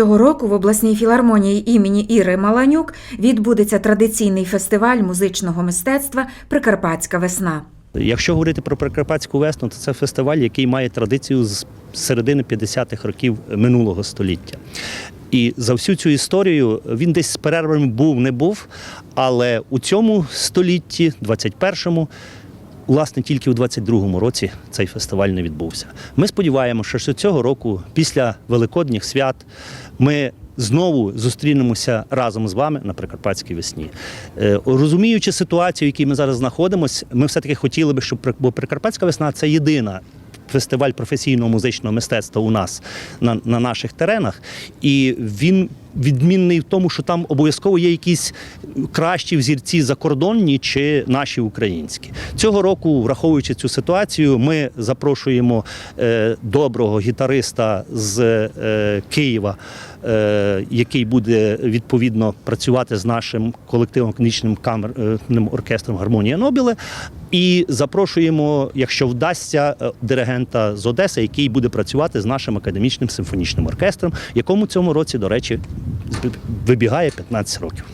Цього року в обласній філармонії імені Іри Маланюк відбудеться традиційний фестиваль музичного мистецтва Прикарпатська весна. Якщо говорити про Прикарпатську весну, то це фестиваль, який має традицію з середини 50-х років минулого століття. І за всю цю історію він десь з перервами був, не був. Але у цьому столітті, 21-му, власне, тільки у 22-му році цей фестиваль не відбувся. Ми сподіваємося, що цього року, після Великодніх свят, ми знову зустрінемося разом з вами на Прикарпатській весні. Е, Розуміючи ситуацію, в якій ми зараз знаходимося, ми все-таки хотіли би, щоб бо Прикарпатська весна це єдина. Фестиваль професійного музичного мистецтва у нас на, на наших теренах, і він відмінний в тому, що там обов'язково є якісь кращі взірці закордонні чи наші українські. Цього року, враховуючи цю ситуацію, ми запрошуємо е, доброго гітариста з е, Києва, е, який буде відповідно працювати з нашим колективом клінічним камерним оркестром Гармонія Нобіле. І запрошуємо, якщо вдасться, диригента з Одеси, який буде працювати з нашим академічним симфонічним оркестром, якому цьому році, до речі, вибігає 15 років.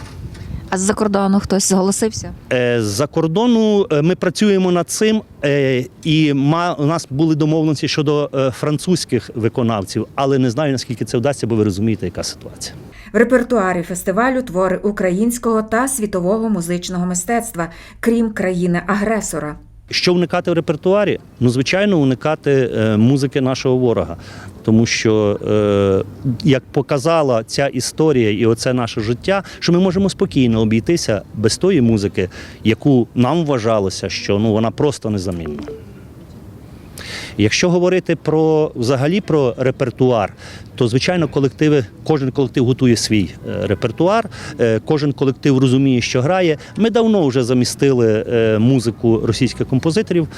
А з-за кордону хтось зголосився? Е, З-за кордону е, ми працюємо над цим, е, і у нас були домовленості щодо французьких виконавців, але не знаю наскільки це вдасться, бо ви розумієте, яка ситуація. В репертуарі фестивалю твори українського та світового музичного мистецтва, крім країни-агресора. Що уникати в репертуарі? Ну, звичайно, уникати е, музики нашого ворога. Тому що, е, як показала ця історія і оце наше життя, що ми можемо спокійно обійтися без тої музики, яку нам вважалося, що ну, вона просто незамінна. Якщо говорити про взагалі про репертуар, то звичайно колективи, кожен колектив готує свій е, репертуар, е, кожен колектив розуміє, що грає. Ми давно вже замістили е, музику російських композиторів,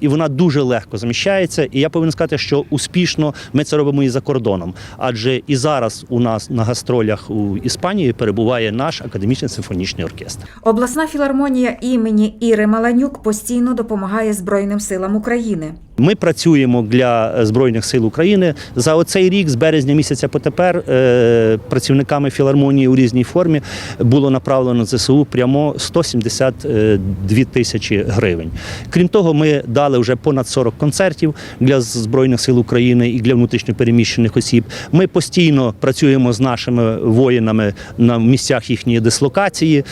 і вона дуже легко заміщається. І я повинен сказати, що успішно ми це робимо і за кордоном. Адже і зараз у нас на гастролях у Іспанії перебуває наш академічний симфонічний оркестр. Обласна філармонія імені Іри Маланюк постійно допомагає Збройним силам України. Ми працюємо для е, Збройних сил України за оцей рік, з березня місяця по тепер, е, працівниками філармонії у різній формі було направлено ЗСУ прямо 172 тисячі гривень. Крім того, ми дали вже понад 40 концертів для Збройних сил України і для внутрішньопереміщених осіб. Ми постійно працюємо з нашими воїнами на місцях їхньої дислокації.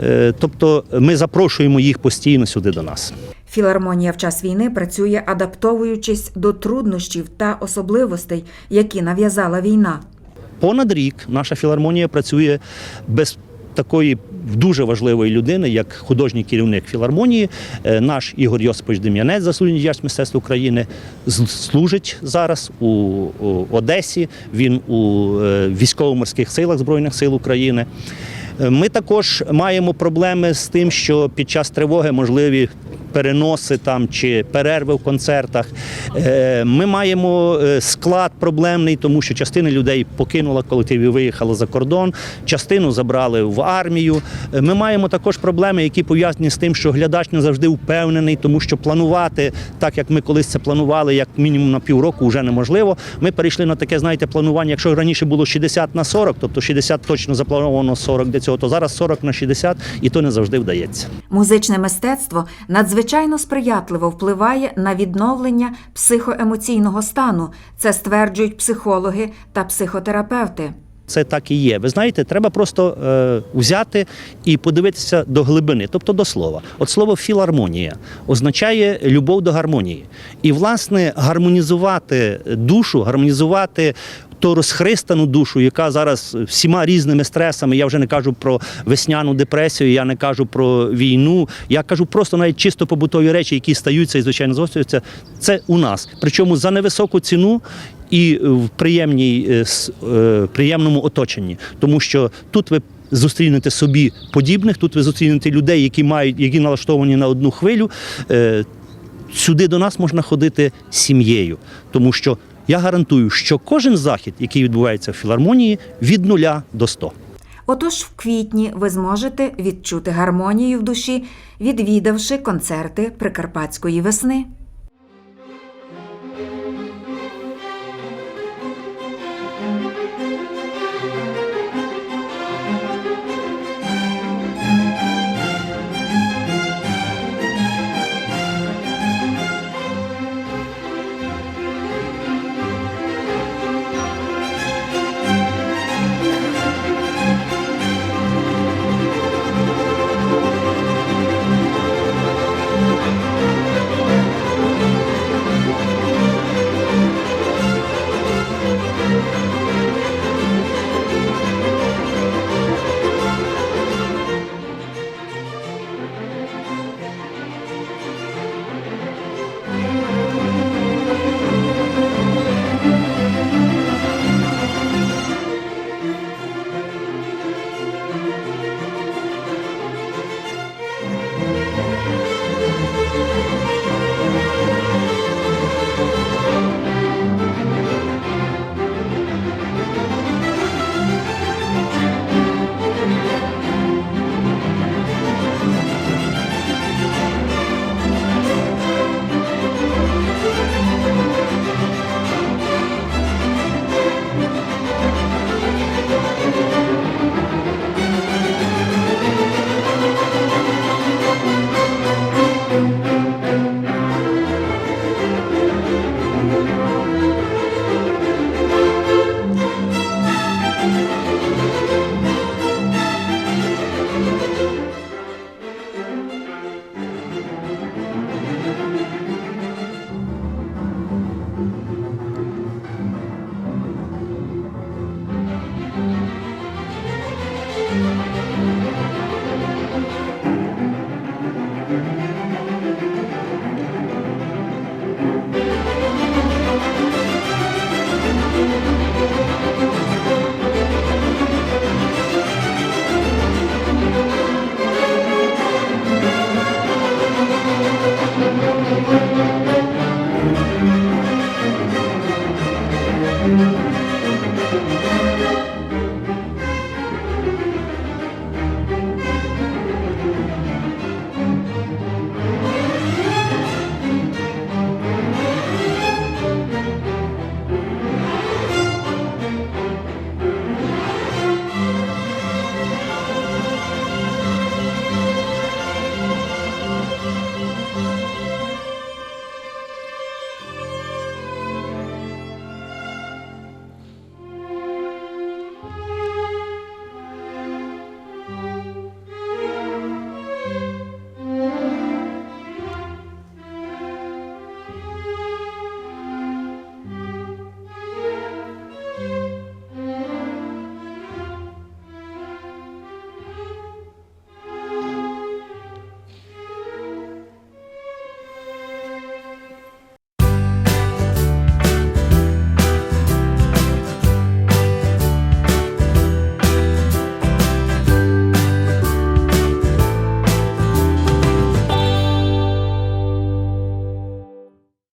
Е, Тобто ми запрошуємо їх постійно сюди до нас. Філармонія в час війни працює, адаптовуючись до труднощів та особливостей, які нав'язала війна. Понад рік наша філармонія працює без такої дуже важливої людини, як художній керівник філармонії. Е, Наш Ігор Йосипович Дем'янець, заслужений діяч мистецтва України, служить зараз у, у Одесі. Він у е, військово-морських силах Збройних сил України. Е, Ми також маємо проблеми з тим, що під час тривоги можливі переноси там чи перерви в концертах. Е, Ми маємо е, склад проблемний, тому що частина людей покинула колектив і виїхала за кордон, частину забрали в армію. Е, Ми маємо також проблеми, які пов'язані з тим, що глядач не завжди впевнений, тому що планувати, так як ми колись це планували, як мінімум на півроку, вже неможливо. Ми перейшли на таке, знаєте, планування. Якщо раніше було 60 на 40, тобто 60 точно заплановано 40 для цього, то зараз 40 на 60, і то не завжди вдається. Музичне мистецтво надзвичайно сприятливо впливає на відновлення психоемоційного стану. Це стверджують психологи та психотерапевти. Це так і є. Ви знаєте, треба просто е, взяти і подивитися до глибини, тобто до слова. От слово філармонія означає любов до гармонії. І, власне, гармонізувати душу, гармонізувати. Ту розхристану душу, яка зараз всіма різними стресами, я вже не кажу про весняну депресію, я не кажу про війну, я кажу просто навіть чисто побутові речі, які стаються і звичайно згострюються. Це у нас. Причому за невисоку ціну і в приємній, е, е, приємному оточенні, тому що тут ви. Зустрінете собі подібних, тут ви зустрінете людей, які мають, які налаштовані на одну хвилю. Е, Сюди до нас можна ходити сім'єю, тому що я гарантую, що кожен захід, який відбувається в філармонії, від нуля до 100. Отож, в квітні ви зможете відчути гармонію в душі, відвідавши концерти Прикарпатської весни.